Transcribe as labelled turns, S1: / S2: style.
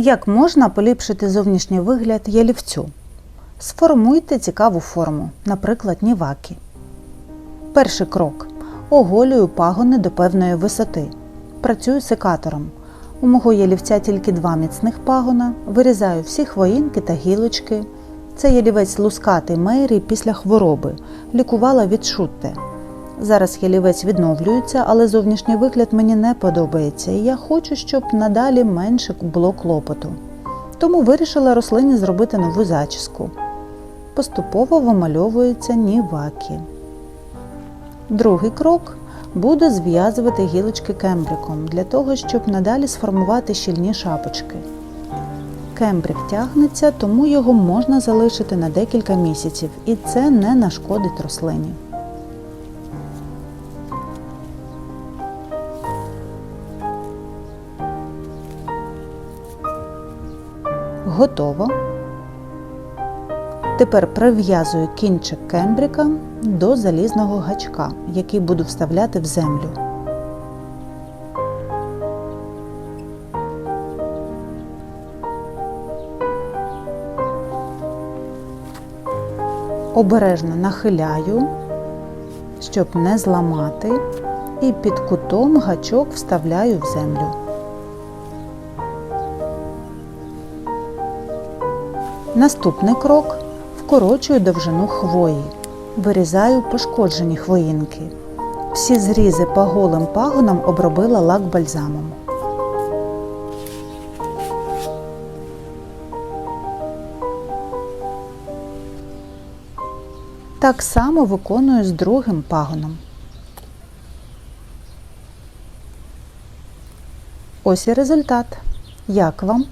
S1: Як можна поліпшити зовнішній вигляд ялівцю? Сформуйте цікаву форму, наприклад, нівакі. Перший крок. Оголюю пагони до певної висоти. Працюю секатором. У мого ялівця тільки два міцних пагона. Вирізаю всі хвоїнки та гілочки. Це ялівець лускатий Мейрі після хвороби. Лікувала від шутте. Зараз ялівець відновлюється, але зовнішній вигляд мені не подобається, і я хочу, щоб надалі менше було клопоту. Тому вирішила рослині зробити нову зачіску. Поступово вимальовується нівакі. Другий крок буду зв'язувати гілочки кембриком для того, щоб надалі сформувати щільні шапочки. Кембрик тягнеться, тому його можна залишити на декілька місяців, і це не нашкодить рослині. Готово. Тепер прив'язую кінчик кембрика до залізного гачка, який буду вставляти в землю. Обережно нахиляю, щоб не зламати, і під кутом гачок вставляю в землю. Наступний крок вкорочую довжину хвої. Вирізаю пошкоджені хвоїнки. Всі зрізи по голим пагонам обробила лак бальзамом. Так само виконую з другим пагоном. Ось і результат. Як вам?